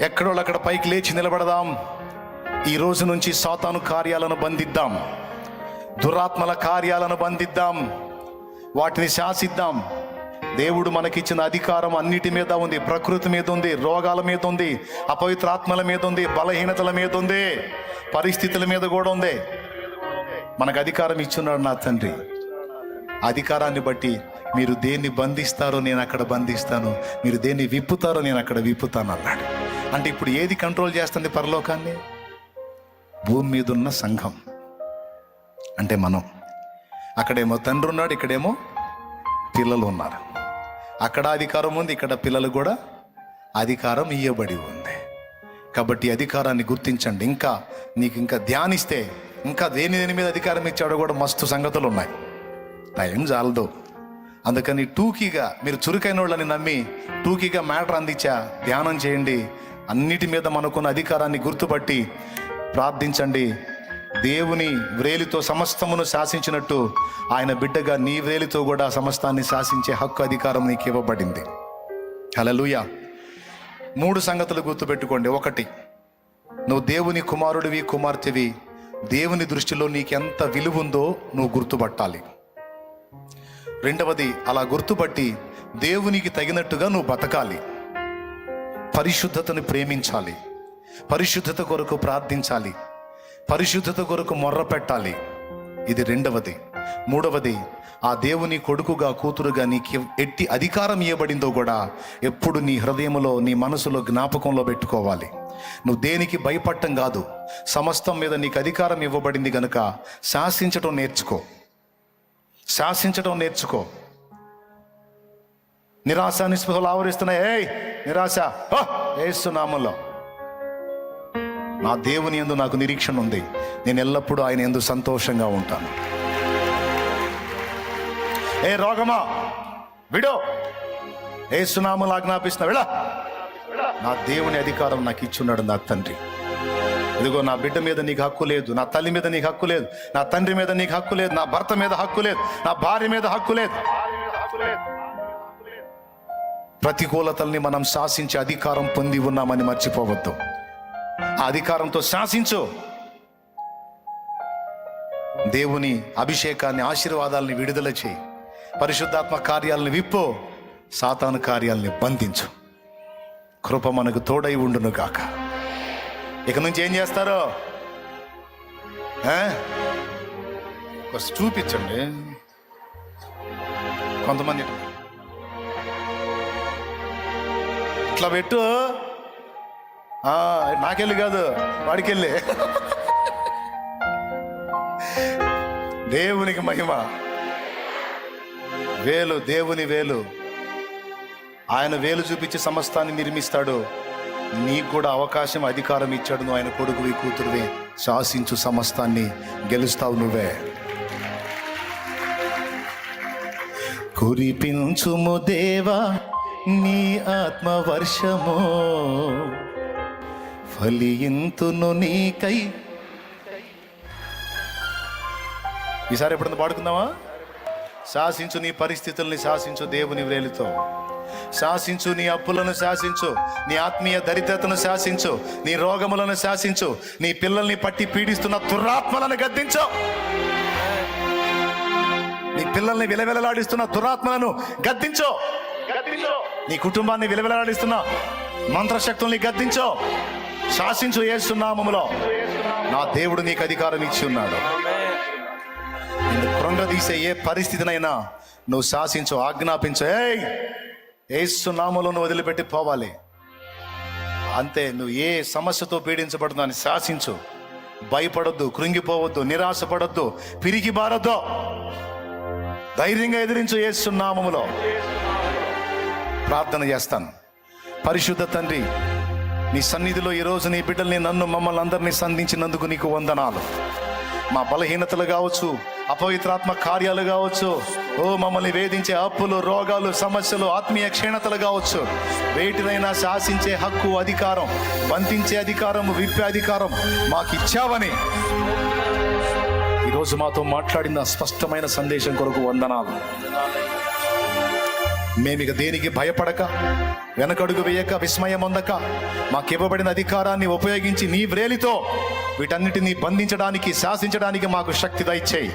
ఎక్కడో అక్కడ పైకి లేచి నిలబడదాం. ఈ రోజు నుంచి సాతాను కార్యాలను బంధిద్దాం. దురాత్మల కార్యాలను బంధిద్దాం. వాటిని శాసిద్దాం. దేవుడు మనకిచ్చిన అధికారం అన్నిటి మీద ఉంది. ప్రకృతి మీద ఉంది రోగాల మీద ఉంది అపవిత్రాత్మల మీద ఉంది బలహీనతల మీద ఉంది పరిస్థితుల మీద కూడా ఉంది. మనకు అధికారం ఇచ్చున్నాడు నా తండ్రి. అధికారాన్ని బట్టి మీరు దేన్ని బంధిస్తారో నేను అక్కడ బంధిస్తాను. మీరు దేన్ని విప్పుతారో నేను అక్కడ విప్పుతాను అన్నాడు. అంటే ఇప్పుడు ఏది కంట్రోల్ చేస్తుంది పరలోకాన్ని? భూమి మీద ఉన్న సంఘం. అంటే మనం. అక్కడేమో తండ్రి ఉన్నాడు ఇక్కడేమో పిల్లలు ఉన్నారు. అక్కడ అధికారం ఉంది ఇక్కడ పిల్లలు కూడా అధికారం ఇయ్యబడి ఉంది. కాబట్టి అధికారాన్ని గుర్తించండి. ఇంకా నీకు ఇంకా ధ్యానిస్తే ఇంకా దేని దేని మీద అధికారం ఇచ్చాడో కూడా మస్తు సంగతులు ఉన్నాయి. టైం చాలదు. అందుకని టూకీగా మీరు చురుకైన వాళ్ళని నమ్మి టూకీగా మ్యాటర్ అందించా ధ్యానం చేయండి. అన్నిటి మీద మనకున్న అధికారాన్ని గుర్తుపట్టి ప్రార్థించండి. దేవుని వ్రేలితో సమస్తమును శాసించినట్టు ఆయన బిడ్డగా నీ వ్రేలితో కూడా సమస్తాన్ని శాసించే హక్కు అధికారం నీకు ఇవ్వబడింది. హలలుయ మూడు సంగతులు గుర్తుపెట్టుకోండి. ఒకటి నువ్వు దేవుని కుమారుడివి కుమార్తెవి. దేవుని దృష్టిలో నీకెంత విలువ ఉందో నువ్వు గుర్తుపట్టాలి. రెండవది అలా గుర్తుపట్టి దేవునికి తగినట్టుగా నువ్వు బతకాలి. పరిశుద్ధతను ప్రేమించాలి. పరిశుద్ధత కొరకు ప్రార్థించాలి. పరిశుద్ధత కొరకు మొర్ర పెట్టాలి. ఇది రెండవది. మూడవది ఆ దేవుని కొడుకుగా కూతురుగా నీకు ఎట్టి అధికారం ఇవ్వబడిందో కూడా ఎప్పుడు నీ హృదయంలో నీ మనసులో జ్ఞాపకంలో పెట్టుకోవాలి. నువ్వు దేనికి భయపడటం కాదు. సమస్తం మీద నీకు అధికారం ఇవ్వబడింది గనుక శాసించటం నేర్చుకో. శాసించడం నేర్చుకో. నిరాశ నిస్పృహలు ఆవరిస్తున్నాయి. ఏయ్ నిరాశ. వేస్తున్నామల్లో నా దేవుని ఎందు నాకు నిరీక్షణ ఉంది. నేను ఎల్లప్పుడూ ఆయన ఎందు సంతోషంగా ఉంటాను. ఏ రోగమా? విడో. ఏ సునాములు ఆజ్ఞాపిస్తున్నా. విడా నా దేవుని అధికారం నాకు ఇచ్చున్నాడు నా తండ్రి. ఇదిగో నా బిడ్డ మీద నీకు హక్కు లేదు నా తల్లి మీద నీకు హక్కు లేదు నా తండ్రి మీద నీకు హక్కు లేదు నా భర్త మీద హక్కు లేదు నా భార్య మీద హక్కు లేదు. ప్రతికూలతల్ని మనం శాసించే అధికారం పొంది ఉన్నామని మర్చిపోవద్దు. ఆ అధికారంతో శాసించు. దేవుని అభిషేకాన్ని ఆశీర్వాదాలని విడుదల చేయి. పరిశుద్ధాత్మ కార్యాలను విప్పు. సాతాను కార్యాలని బంధించు. కృప మనకు తోడై ఉండును గాక ఇక నుంచి ఏం చేస్తారో? కొంచెం చూపించండి. కొంతమంది ఇట్లా పెట్టు. నాకెళ్ళి కాదు వాడికెళ్ళి. దేవునికి మహిమ. వేలు దేవుని వేలు. ఆయన వేలు చూపించి సమస్తాన్ని నిర్మిస్తాడు. నీకు కూడా అవకాశం అధికారం ఇచ్చాడు నువ్వు ఆయన కొడుకువి కూతురువి. శాసించు సమస్తాన్ని గెలుస్తావు నువ్వే. కురిపించుము దేవా నీ ఆత్మ వర్షము. ఫలింతును నీకై. ఈసారి ఎప్పుడన్నా పాడుకుందామా? శాసించు నీ పరిస్థితుల్ని శాసించు దేవుని వ్రేలితో శాసించు నీ అప్పులను శాసించు నీ ఆత్మీయ దరిద్రతను శాసించు నీ రోగములను శాసించు నీ పిల్లల్ని పట్టి పీడిస్తున్న దురాత్మలను గద్దించు. నీ పిల్లల్ని విలవిలలాడిస్తున్న దురాత్మలను గద్దించు. నీ కుటుంబాన్ని విలవిలలాడిస్తున్న మంత్రశక్తుల్ని గద్దించు. శాసించు ఏసునామములో నా దేవుడు నీకు అధికారం ఇచ్చి ఉన్నాడు. నిన్ను కృంగదీసే ఏ పరిస్థితినైనా నువ్వు శాసించు ఆజ్ఞాపించు. ఏయ్! ఏసునామలను వదిలిపెట్టి పోవాలి. అంతే నువ్వు ఏ సమస్యతో పీడించబడుతుందని శాసించు. భయపడొద్దు కృంగిపోవద్దు నిరాశపడొద్దు పిరికి ధైర్యంగా ఎదిరించు ఏసునామములో ప్రార్థన చేస్తాను. పరిశుద్ధ తండ్రి నీ సన్నిధిలో ఈరోజు నీ బిడ్డల్ని నన్ను మమ్మల్ని అందరినీ సంధించినందుకు నీకు వందనాలు. మా బలహీనతలు కావచ్చు అపవిత్రాత్మ కార్యాలు కావచ్చు ఓ మమ్మల్ని వేధించే అప్పులు రోగాలు సమస్యలు ఆత్మీయ క్షీణతలు కావచ్చు. వేటినైనా శాసించే హక్కు అధికారం బంధించే అధికారం విప్పే అధికారం మాకు ఇచ్చావని ఈరోజు మాతో మాట్లాడిన స్పష్టమైన సందేశం కొరకు వందనాలు. మేమిక దేనికి భయపడక వెనకడుగు వేయక విస్మయం అందక మాకివ్వబడిన అధికారాన్ని ఉపయోగించి నీ వ్రేలితో వీటన్నిటిని బంధించడానికి శాసించడానికి మాకు శక్తి దయచేయి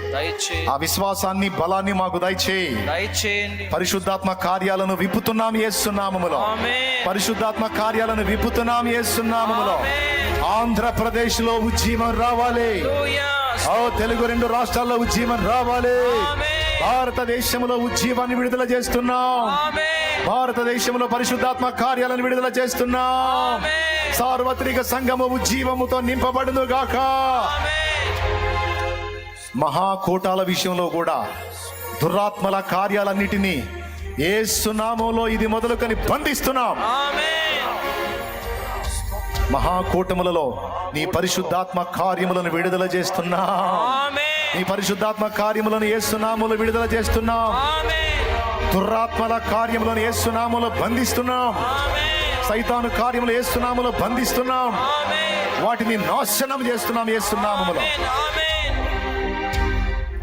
ఆ విశ్వాసాన్ని బలాన్ని మాకు దయచేయి పరిశుద్ధాత్మ కార్యాలను విప్పుతున్నాం ఆమేన్. పరిశుద్ధాత్మ కార్యాలను విప్పుతున్నాం ఆమేన్. ఆంధ్రప్రదేశ్లో ఉజ్జీవం రావాలి. ఓ తెలుగు రెండు రాష్ట్రాల్లో ఉజ్జీవం రావాలి. భారతదేశంలో ఉజ్జీవాన్ని విడుదల చేస్తున్నాం. భారతదేశంలో పరిశుద్ధాత్మ కార్యాలను విడుదల చేస్తున్నాం. సార్వత్రిక సంఘము ఉజ్జీవముతో నింపబడును గాక. మహాకూటాల విషయంలో కూడా దురాత్మల కార్యాలన్నిటినీ ఏ సునామంలో ఇది మొదలుకొని బంధిస్తున్నాం. మహాకూటములలో నీ పరిశుద్ధాత్మ కార్యములను విడుదల చేస్తున్నా. నీ పరిశుద్ధాత్మ కార్యములను ఏ సునాములు విడుదల చేస్తున్నాం ఆమేన్. దుర్రాత్మల కార్యములను ఏ సునాములు బంధిస్తున్నాం. సైతాను కార్యములు ఏ సునాములు బంధిస్తున్నాం. వాటిని నాశనం చేస్తున్నాం ఏ సునామములో ఆమేన్. ఆమేన్.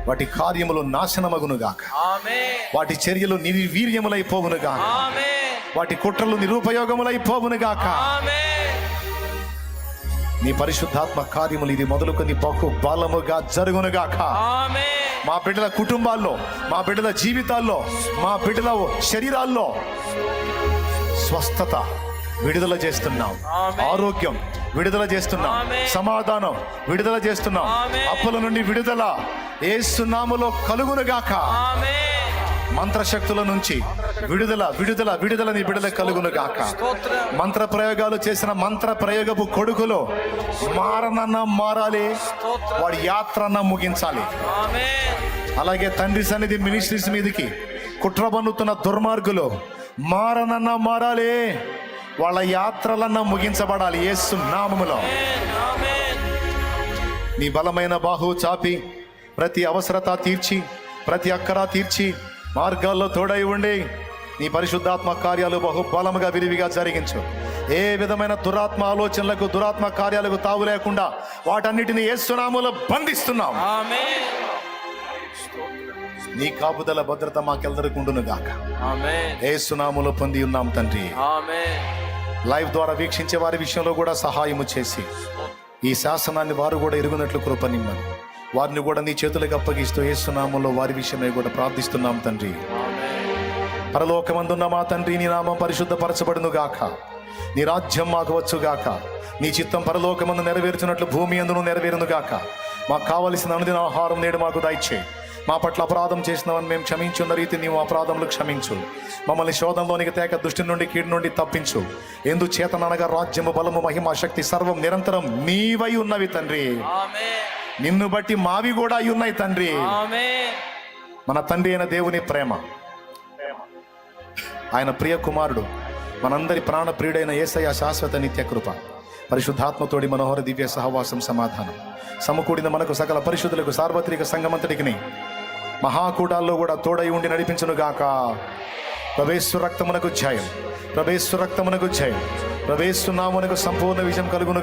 వాటి కార్యములు నాశనమగునుగాక ఆమేన్. వాటి చర్యలు నిర్వీర్యములైపోవునుగాక. వాటి కుట్రలు నిరుపయోగములైపోవునుగాక ఆమేన్. నీ పరిశుద్ధాత్మ కార్యములు ఇది మొదలుకొని బహు బలముగా జరుగునుగాక. మా బిడ్డల కుటుంబాల్లో మా బిడ్డల జీవితాల్లో మా బిడ్డల శరీరాల్లో స్వస్థత విడుదల చేస్తున్నాం. ఆరోగ్యం విడుదల చేస్తున్నాం. సమాధానం విడుదల చేస్తున్నాం. అప్పుల నుండి విడుదల ఏసునాములో కలుగునుగాక ఆమేన్. మంత్రశక్తుల నుంచి విడుదల విడుదల విడుదల నీ బిడుదల కలుగును గాక మంత్ర ప్రయోగాలు చేసిన మంత్ర ప్రయోగపు కొడుకులో మారనన్న మారాలి. వాడి యాత్రన్న ముగించాలి. అలాగే తండ్రి సన్నిధి మినిస్ట్రీస్ మీదకి కుట్ర బన్నుతున్న దుర్మార్గులు మారనన్న మారాలి. వాళ్ళ యాత్రలన్న ముగించబడాలి యేసు నామములో. నీ బలమైన బాహు చాపి ప్రతి అవసరత తీర్చి ప్రతి అక్కర తీర్చి మార్గాల్లో తోడై ఉండి నీ పరిశుద్ధాత్మ కార్యాలు బహు బలముగా విరివిగా జరిగించు ఏ విధమైన దురాత్మ ఆలోచనలకు దురాత్మ కార్యాలకు తావు లేకుండా వాటన్నిటిని ఏసునాములో బంధిస్తున్నాం. నీ కాపుదల భద్రత మాకెల్లరికి ఉండును గాక ఆమేన్. ఏసునాములో పొంది ఉన్నాం తండ్రి. లైవ్ ద్వారా వీక్షించే వారి విషయంలో కూడా సహాయము చేసి ఈ శాసనాన్ని వారు కూడా ఎరుగునట్లు కృపనిమ్మని వారిని కూడా నీ చేతులకు అప్పగిస్తూ ఏసునామంలో వారి విషయమై కూడా ప్రార్థిస్తున్నాం తండ్రి. పరలోకమందున్న మా తండ్రి నీ నామం పరిశుద్ధపరచబడును గాక. నీ రాజ్యం మాకు వచ్చుగాక నీ చిత్తం పరలోకమందు నెరవేర్చినట్లు భూమి అందును నెరవేరును గాక. మాకు కావలసిన అనుదిన ఆహారం నేడు మాకు దయచే. మా పట్ల అపరాధం చేసినవని మేము క్షమించున్న రీతి నీవు అపరాధములు క్షమించు. మమ్మల్ని శోధంలోనికి తేక దృష్టి నుండి కీడు నుండి తప్పించు. ఎందు చేతననగా రాజ్యము బలము మహిమ శక్తి సర్వం నిరంతరం నీవై ఉన్నవి తండ్రి. నిన్ను బట్టి మావి కూడా అయి ఉన్నాయి తండ్రి. మన తండ్రి అయిన దేవుని ప్రేమ. ఆయన ప్రియ కుమారుడు మనందరి ప్రాణ ప్రియుడైన ఏసయ శాశ్వత నిత్య కృప పరిశుద్ధాత్మతోడి మనోహర దివ్య సహవాసం సమాధానం సమకూడిన మనకు సకల పరిశుద్ధులకు సార్వత్రిక సంగమంతటికి మహాకూటాల్లో కూడా తోడై ఉండి నడిపించును గాక. ప్రవేశు రక్తమునకు జయం ప్రవేశు రక్తమునకు జయం ప్రవేశు నామునకు సంపూర్ణ విజయం కలుగును